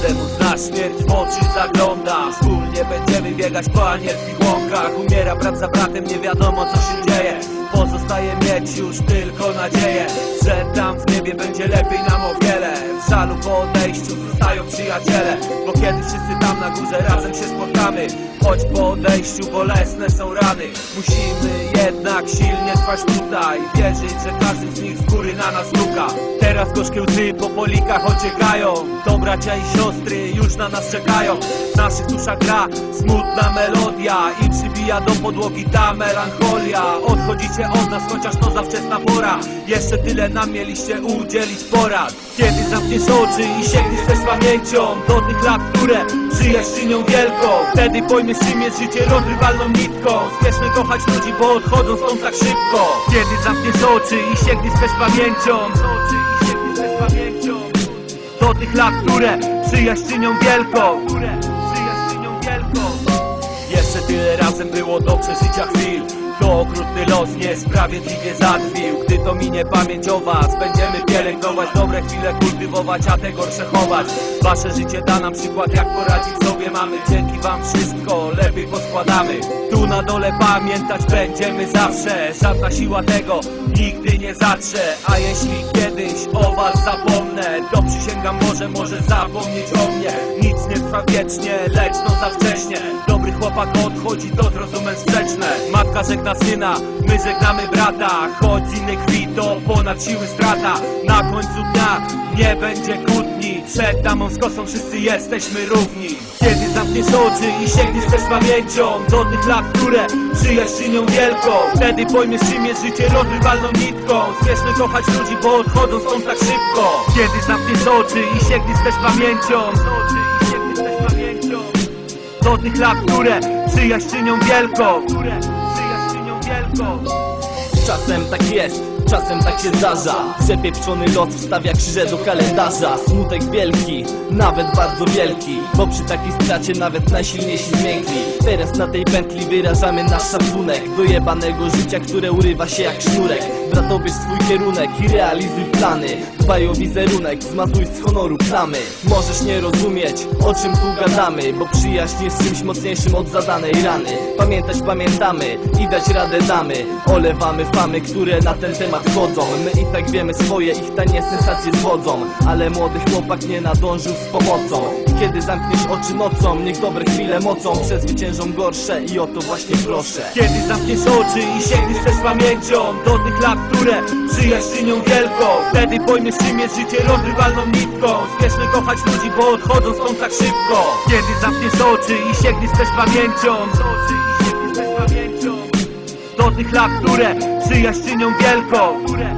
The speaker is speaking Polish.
se śmierć w oczy zagląda. Wspólnie będziemy biegać po anielskich łąkach. Umiera brat za bratem, nie wiadomo co się dzieje. Pozostaje mieć już tylko nadzieję Że tam w niebie będzie lepiej nam o wiele. W żalu po odejściu zostają przyjaciele Bo kiedy wszyscy tam na górze razem się spotkamy Choć po odejściu bolesne są rany. Musimy jednak silnie trwać tutaj Wierzyć, że każdy z nich z góry na nas luka Teraz gorzkie łzy po polikach ociekają To bracia i siostry już na nas czekają. W naszych duszach gra smutna melodia I przybija do podłogi ta melancholia. Odchodzicie od nas, chociaż to za wczesna pora. Jeszcze tyle nam mieliście udzielić porad. Kiedy zamkniesz oczy i sięgniesz też pamięcią Do tych lat, które przyjaźnią wielką. Wtedy pojmiesz czym jest życie rozrywalną nitką. Spieszmy kochać ludzi, bo odchodzą stąd tak szybko. Kiedy zamkniesz oczy i sięgniesz też pamięcią tych lat, które przyjaźnią wielką. Które przyjaźnią wielką. Jeszcze tyle razem było do przeżycia chwil Los niesprawiedliwie zatwił Gdy to minie pamięć o was Będziemy pielęgnować dobre chwile kultywować A te gorsze chować. Wasze życie da nam przykład jak poradzić sobie. Mamy Dzięki wam wszystko lepiej poskładamy. Tu na dole pamiętać będziemy zawsze. Żadna siła tego nigdy nie zatrze. A jeśli kiedyś o was zapomnę To przysięgam może, może zapomnieć o mnie. Nic nie trwa wiecznie, lecz no za wcześnie. Dobry chłopak odchodzi, to zrozumem sprzeczne. Matka żegna syna, my żegnamy brata Choć z krwi to ponad siły strata. Na końcu dnia nie będzie kłótni Przed damą z kosą wszyscy jesteśmy równi. Kiedy zamkniesz oczy i sięgniesz też pamięcią Do tych lat, które przyjaźnią wielką Wtedy pojmiesz czym jest życie rozrywalną nitką. Śmieszmy kochać ludzi, bo odchodzą stąd tak szybko. Kiedy zamkniesz oczy i sięgniesz też pamięcią do tych lat, które Które przyjaźnią wielką Czasem tak jest, czasem tak się zdarza. Że los wstawia krzyże do kalendarza. Smutek wielki, nawet bardzo wielki. Bo przy takiej stracie nawet najsilniejsi zmiękli. Teraz na tej pętli wyrażamy nasz szacunek. Do jebanego życia, które urywa się jak sznurek. Brat obierz swój kierunek i realizuj plany. Dbaj o wizerunek, zmazuj z honoru plamy. Możesz nie rozumieć, o czym tu gadamy Bo przyjaźń jest czymś mocniejszym od zadanej rany. Pamiętać pamiętamy i dać radę damy. Olewamy famy, które na ten temat My i tak wiemy swoje, ich tanie sensacje zwodzą Ale młody chłopak nie nadążył z pomocą kiedy zamkniesz oczy nocą, niech dobre chwile mocą Przezwyciężą gorsze i o to właśnie proszę Kiedy zamkniesz oczy i sięgniesz też pamięcią Do tych lat, które przyjaźnią wielką Wtedy pojmiesz czym jest życie rozrywalną nitką Śmieszmy kochać ludzi, bo odchodzą stąd tak szybko Kiedy zamkniesz oczy i sięgniesz też pamięcią Tych lat, które przyjaźnią wielką. Które